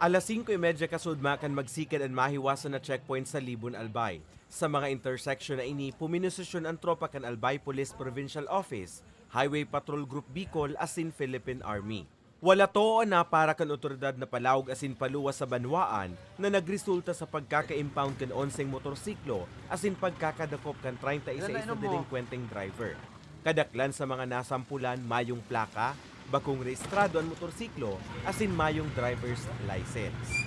Alas 5.30 kasudma kan magsikad ang mahiwasan na checkpoint sa Libon Albay. Sa mga intersection na ini, puminisasyon ang tropa kan Albay Police Provincial Office, Highway Patrol Group Bicol asin Philippine Army. Wala to na para kan otoridad na palawag asin paluwas sa banwaan na nagresulta sa pagkaka-impound kan 11 motorsiklo asin pagkakadakop kan 31 isa delinquenteng driver. Kadaklan sa mga nasampulan mayong plaka, bakong rehistrado ang motorsiklo asin mayong driver's license.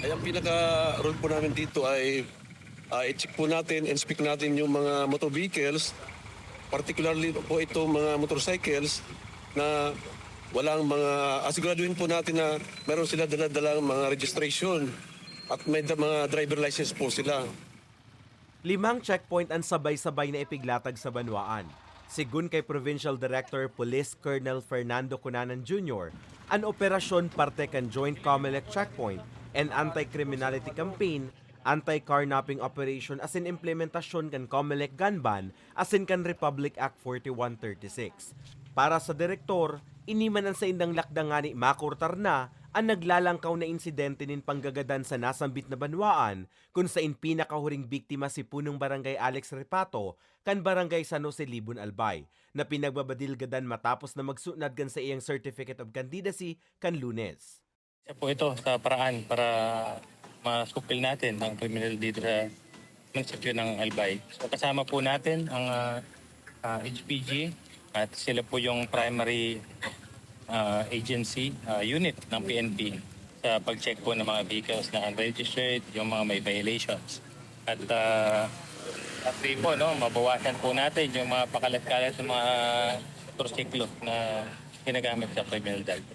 Ay, ang pinaka-role po namin dito ay uh, i-check po natin, inspect natin yung mga motor vehicles, particularly po itong mga motorcycles na walang mga, asiguraduhin po natin na meron sila dala-dalang mga registration at may mga driver license po sila. Limang checkpoint ang sabay-sabay na ipiglatag sa Banwaan. Sigun kay Provincial Director Police Colonel Fernando Cunanan Jr., ang operasyon parte kan Joint Comelec Checkpoint and Anti-Criminality Campaign, Anti-Carnapping Operation as in implementasyon kan Comelec Gun Ban as in kan Republic Act 4136. Para sa direktor, iniman ang sa indang lakdangani makurtar na ang naglalangkaw na insidente nin panggagadan sa nasambit na banwaan kung sa in pinakahuring biktima si punong barangay Alex Repato kan barangay San Jose Libon Albay na pinagbabadilgadan matapos na magsunad gan sa iyang Certificate of Candidacy kan lunes. Isa po ito sa paraan para masupil natin ang criminal dito sa munisipyo ng Albay. So kasama po natin ang ah, ah, HPG at sila po yung primary ah, agency ah, unit ng PNP sa pag-check po ng mga vehicles na unregistered, yung mga may violations. At uh, at po, no, mabawasan po natin yung mga pakalat-kalat ng mga motorsiklo na ginagamit sa criminal drive.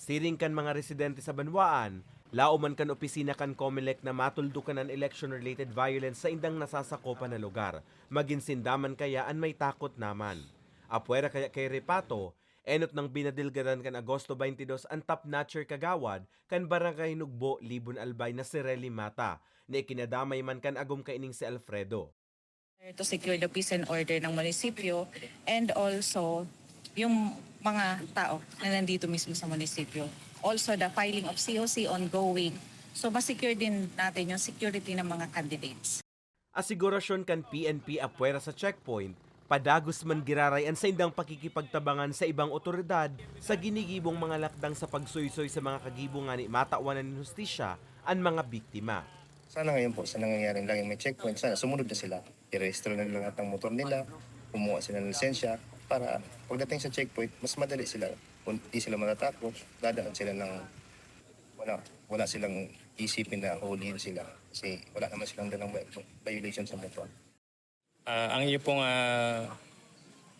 Siring kan mga residente sa Banwaan, lauman kan opisina kan Comelec na matuldukan ang election-related violence sa indang nasasakopan na lugar. Maging sindaman kaya an may takot naman. Apwera kaya kay Repato, enot ng binadilgaran kan Agosto 22 ang top notcher kagawad kan barangay Nugbo, Libon Albay na si Relly Mata, na ikinadamay man kan agum kaining si Alfredo. to secure the peace and order ng munisipyo and also yung mga tao na nandito mismo sa munisipyo. Also the filing of COC ongoing. So masecure din natin yung security ng mga candidates. Asigurasyon kan PNP apwera sa checkpoint, padagos man girarayan sa indang pakikipagtabangan sa ibang otoridad sa ginigibong mga lakdang sa pagsuysoy sa mga kagibong ni matawanan ng hustisya ang mga biktima. Sana ngayon po, sa nangyayaring lang yung may checkpoint, sana sumunod na sila. I-register na nila lahat ng motor nila, kumuha sila ng lisensya, para pagdating sa checkpoint, mas madali sila. Kung di sila matatakbo, dadaan sila ng wala, wala silang isipin na huliin sila. Kasi wala naman silang dalang violation sa motor. Ah, ang iyo pong ah,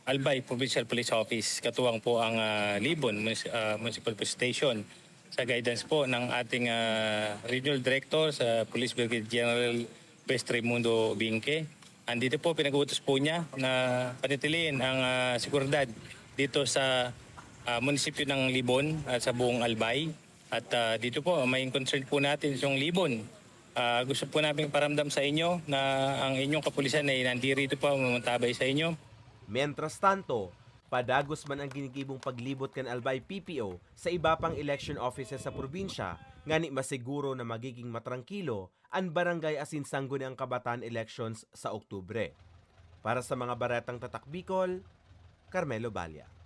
Albay Provincial Police Office, katuwang po ang ah, Libon Munis- ah, Municipal Police Station sa guidance po ng ating ah, Regional Director sa Police Brigade General West Raimundo Binque. Andito po pinag-uutos po niya na panitiliin ang ah, seguridad dito sa ah, munisipyo ng Libon at sa buong Albay. At ah, dito po, may concern po natin yung Libon. Ah, gusto po namin paramdam sa inyo na ang inyong kapulisan ay nandirito pa mamantabay sa inyo. Mientras tanto, padagos man ang ginigibong paglibot kan Albay PPO sa iba pang election offices sa probinsya, ngani masiguro na magiging matrangkilo ang barangay asin sangguni ang kabataan elections sa Oktubre. Para sa mga baretang tatak Bicol, Carmelo Balya.